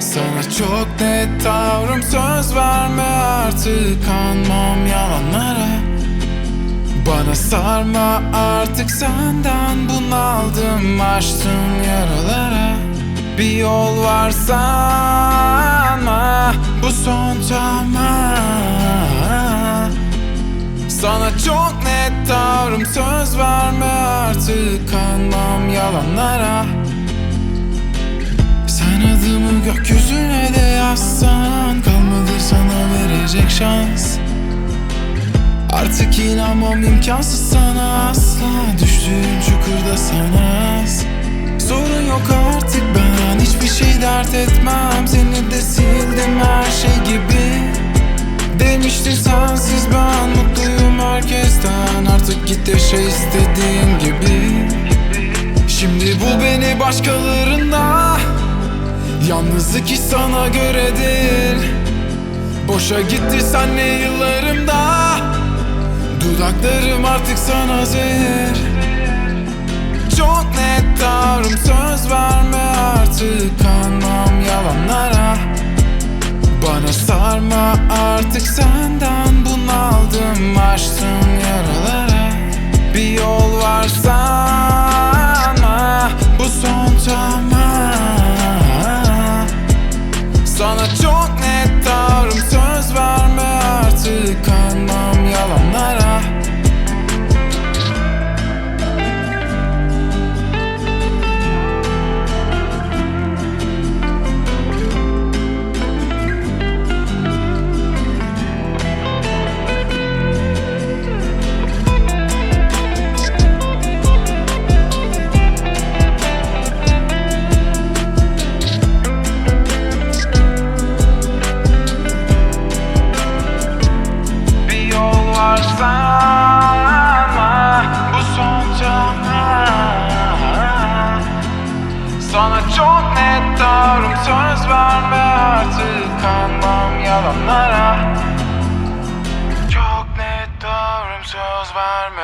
Sana çok net tavrım söz verme artık. Kanmam yalanlara. Bana sarma artık senden bunaldım. Açtım yaralara. Bir yol var sanma bu son tamam. Sana çok net tavrım söz verme artık kanmam yalanlara. Sen adımı gökyüzüne de yazsan Kalmadı sana verecek şans. Artık inanmam imkansız sana asla Düştüğüm çukurda sana az. Sorun yok artık ben hiçbir şey dert etmem. Seni de sildim her şey gibi. Demiştin sensiz ben mutluyum herkesten. Artık git yaşa istediğin gibi. Şimdi bul beni başkalarında. Yalnızlık hiç sana göre değil. Boşa gitti senle yıllarımda? Dudaklarım artık sana zehir yol var sana Bu son tamam Sana çok net tavrım söz verme artık Kanmam yalanlara. Çok net tavrım söz verme